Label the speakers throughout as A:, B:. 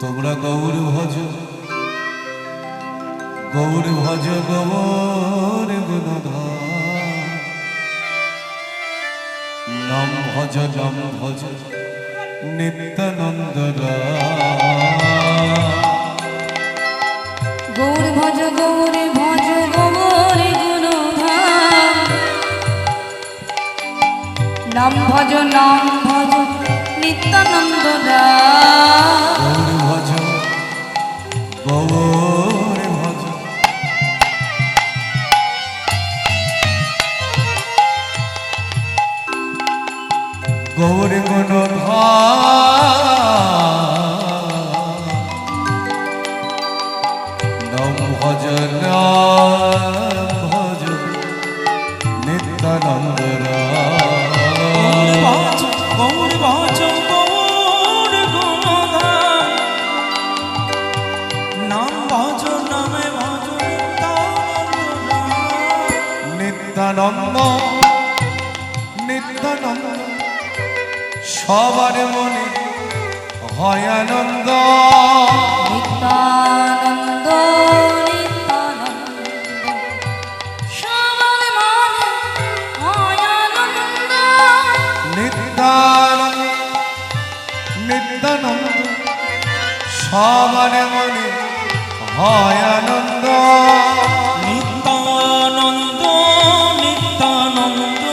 A: তোমরা গৌর ভজ গৌর ভজ গৌর নাম ভজ নাম ভজ, নিত্যানন্দ
B: গৌর ভজ গৌর ভজ, গৌর নাম ভজ নাম ভজ, নিত্যানন্দ রাম।
A: Oh. সবার মনে হয় আনন্দ।
B: নিত্যানন্দ নিত্যানন্দ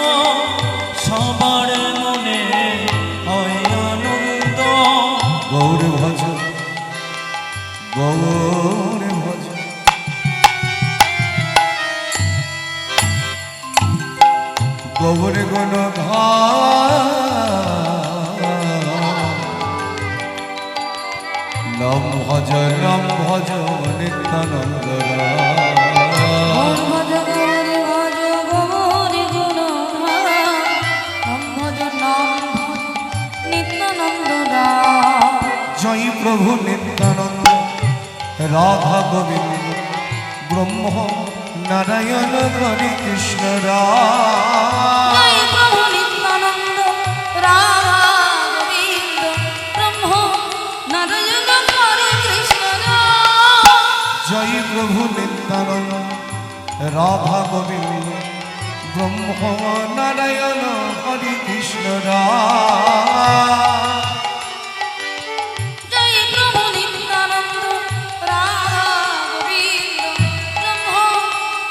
B: সবার মনে হয় আনন্দ।
A: গৌর ভজ গৌর ভজ গৌর গুণ নাম রাম ভজ
B: রাম ভজ নিত্যানন্দ
A: জয় প্রভু নিত্যানন্দ রাধা গোবিন্দ ব্রহ্ম নারায়ণ হরে কৃষ্ণ
B: রায় রাধা গোবিন্দ ব্রহ্ম নারায়ণ হরে কৃষ্ণ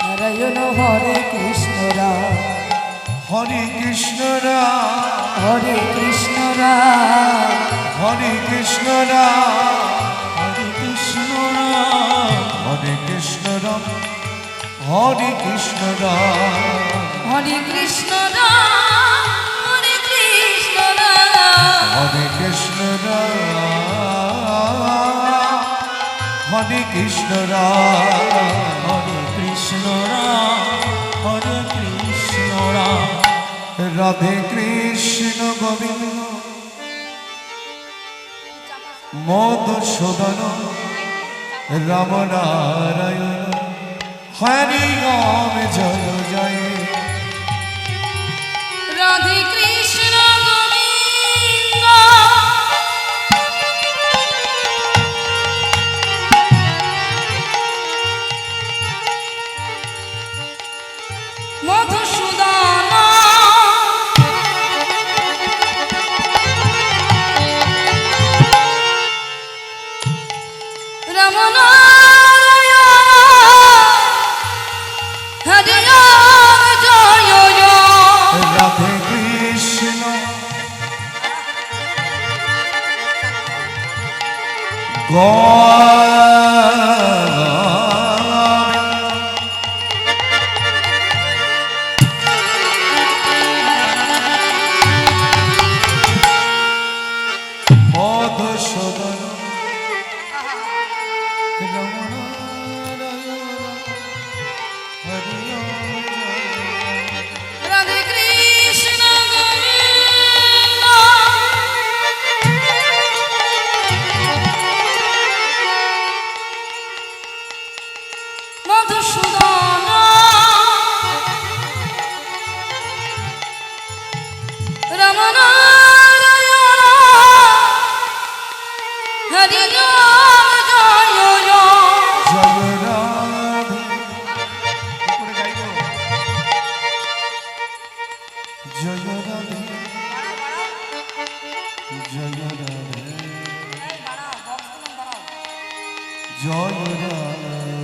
A: নারায়ণ হরে কৃষ্ণ রাম
B: হরে কৃষ্ণ রাম
A: হরে কৃষ্ণ
B: হরে কৃষ্ণ
A: হরে কৃষ্ণ
C: হরে কৃষ্ণ
A: হরে কৃষ্ণ হরে কৃষ্ণ
B: হরে কৃষ্ণ হরে কৃষ্ণ
A: হরে কৃষ্ণ রাম। রাধে কৃষ্ণ গোবিন্দ। মধুসূদন রাম নারায়ণ। হরি গম জয় জয়।
B: God. જય રાધે જય રાધે જય રાધે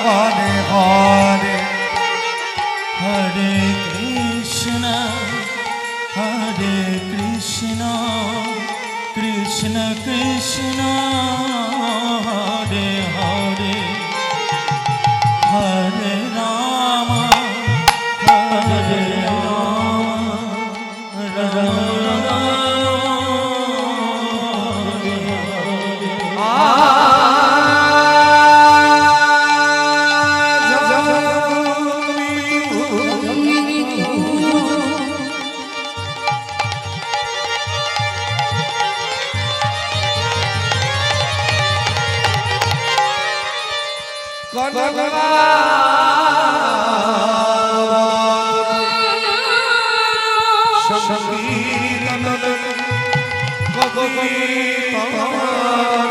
C: Bhagavan
A: Pama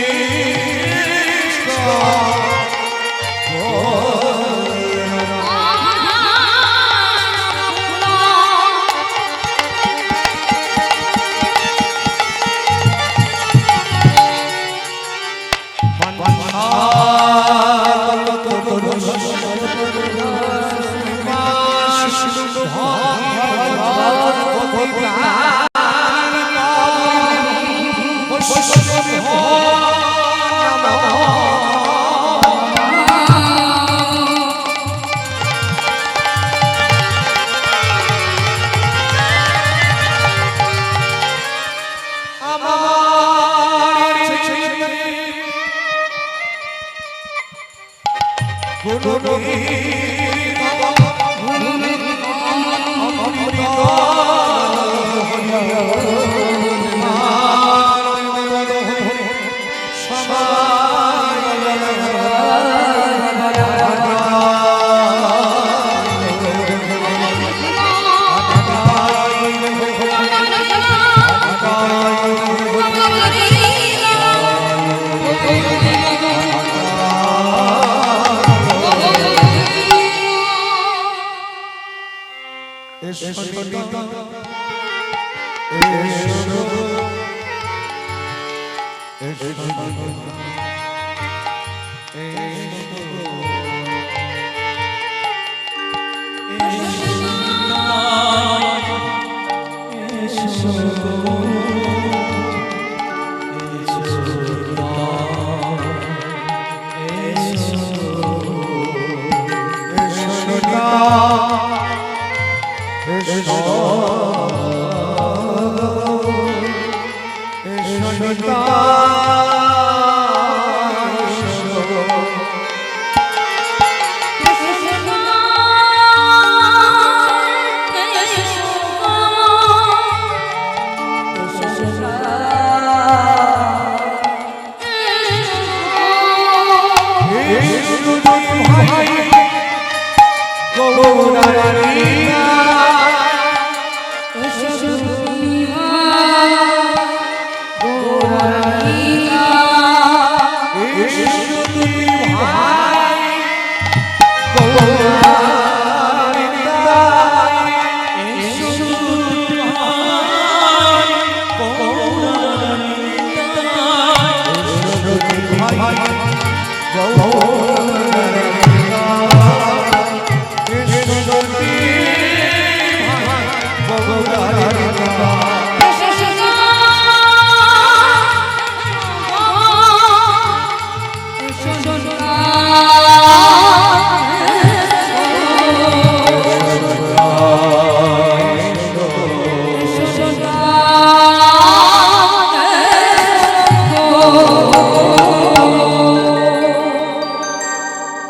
A: God.